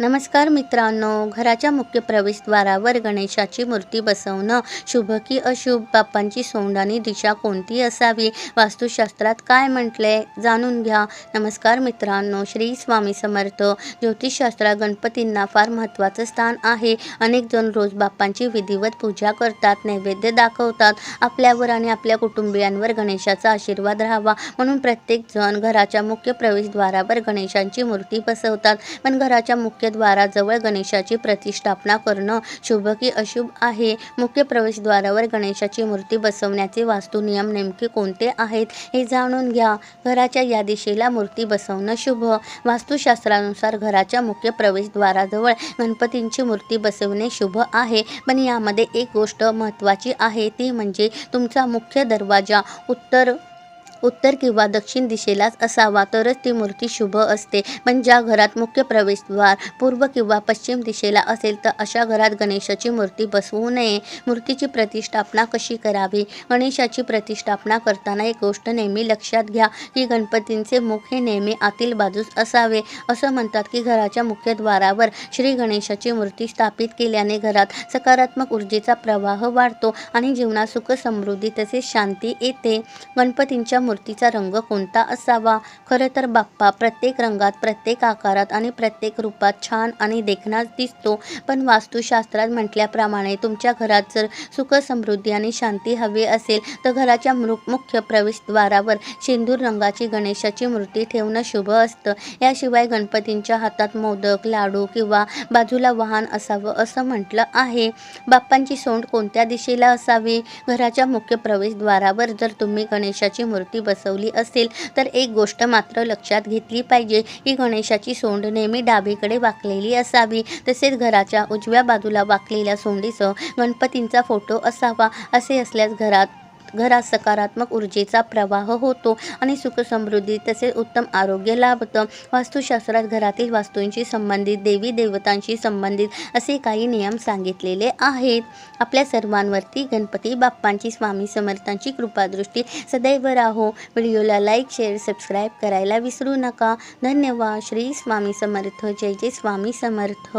नमस्कार मित्रांनो घराच्या मुख्य प्रवेशद्वारावर गणेशाची मूर्ती बसवणं शुभ की अशुभ? बाप्पांची सोंड आणि दिशा कोणती असावी? वास्तुशास्त्रात काय म्हटले जाणून घ्या. नमस्कार मित्रांनो श्री स्वामी समर्थ. ज्योतिषशास्त्रात गणपतींना फार महत्त्वाचं स्थान आहे. अनेक जण रोज बाप्पांची विधिवत पूजा करतात नैवेद्य दाखवतात. आपल्यावर आणि आपल्या कुटुंबियांवर गणेशाचा आशीर्वाद राहावा. म्हणून प्रत्येक जण घराच्या मुख्य प्रवेशद्वारावर गणेशांची मूर्ती बसवतात. पण घराच्या मुख्य मुख्यद्वाराजवळ गणेशाची प्रतिष्ठापना करणं शुभ की अशुभ आहे. मुख्य प्रवेशद्वारावर गणेशाची मूर्ती बसवण्याचे वास्तुनियम नेमके कोणते आहेत हे जाणून घ्या. घराच्या या दिशेला मूर्ती बसवणं शुभ. वास्तुशास्त्रानुसार घराच्या मुख्य प्रवेशद्वाराजवळ गणपतींची मूर्ती बसवणे शुभ आहे. पण यामध्ये एक गोष्ट महत्त्वाची आहे ती म्हणजे तुमचा मुख्य दरवाजा उत्तर उत्तर किंवा दक्षिण दिशेलाच असावा तरच ती मूर्ती शुभ असते. पण ज्या घरात मुख्य प्रवेशद्वार पूर्व किंवा पश्चिम दिशेला असेल तर अशा घरात गणेशाची मूर्ती बसवू नये. मूर्तीची प्रतिष्ठापना कशी करावी? गणेशाची प्रतिष्ठापना करताना एक गोष्ट नेहमी लक्षात घ्या की गणपतींचे मुख हे नेहमी आतील बाजूस असावे. असं म्हणतात की घराच्या मुख्यद्वारावर श्री गणेशाची मूर्ती स्थापित केल्याने घरात सकारात्मक ऊर्जेचा प्रवाह वाढतो आणि जीवनात सुख समृद्धी तसेच शांती येते. गणपतींच्या मूर्तीचा रंग कोणता असावा? खरं तर बाप्पा प्रत्येक रंगात प्रत्येक आकारात आणि प्रत्येक रूपात छान आणि देखणाच दिसतो. पण वास्तुशास्त्रात म्हटल्याप्रमाणे तुमच्या घरात जर सुख समृद्धी आणि शांती हवी असेल तर घराच्या मृ मुख्य प्रवेशद्वारावर शेंदूर रंगाची गणेशाची मूर्ती ठेवणं शुभ असतं. याशिवाय गणपतींच्या हातात मोदक लाडू किंवा बाजूला वाहन असावं असं म्हटलं आहे. बाप्पांची सोंड कोणत्या दिशेला असावी? घराच्या मुख्य प्रवेशद्वारावर जर तुम्ही गणेशाची मूर्ती बसवली असेल तर एक गोष्ट मात्र लक्षात घेतली पाहिजे की गणेशाची सोंड नेहमी डावीकडे वाकलेली असावी. तसेच घराच्या उजव्या बाजूला वाकलेल्या सोंडीसह गणपतींचा फोटो असावा असे असल्यास घरात घरात सकारात्मक ऊर्जेचा प्रवाह होतो आणि सुख समृद्धी तसेच उत्तम आरोग्य लाभतं. वास्तुशास्त्रात घरातील वास्तूंशी संबंधित देवी देवतांशी संबंधित असे काही नियम सांगितलेले आहेत. आपल्या सर्वांवरती गणपती बाप्पांची स्वामी समर्थांची कृपादृष्टी सदैव राहो. व्हिडिओला लाईक शेअर सबस्क्राईब करायला विसरू नका. धन्यवाद. श्री स्वामी समर्थ. जय जय स्वामी समर्थ.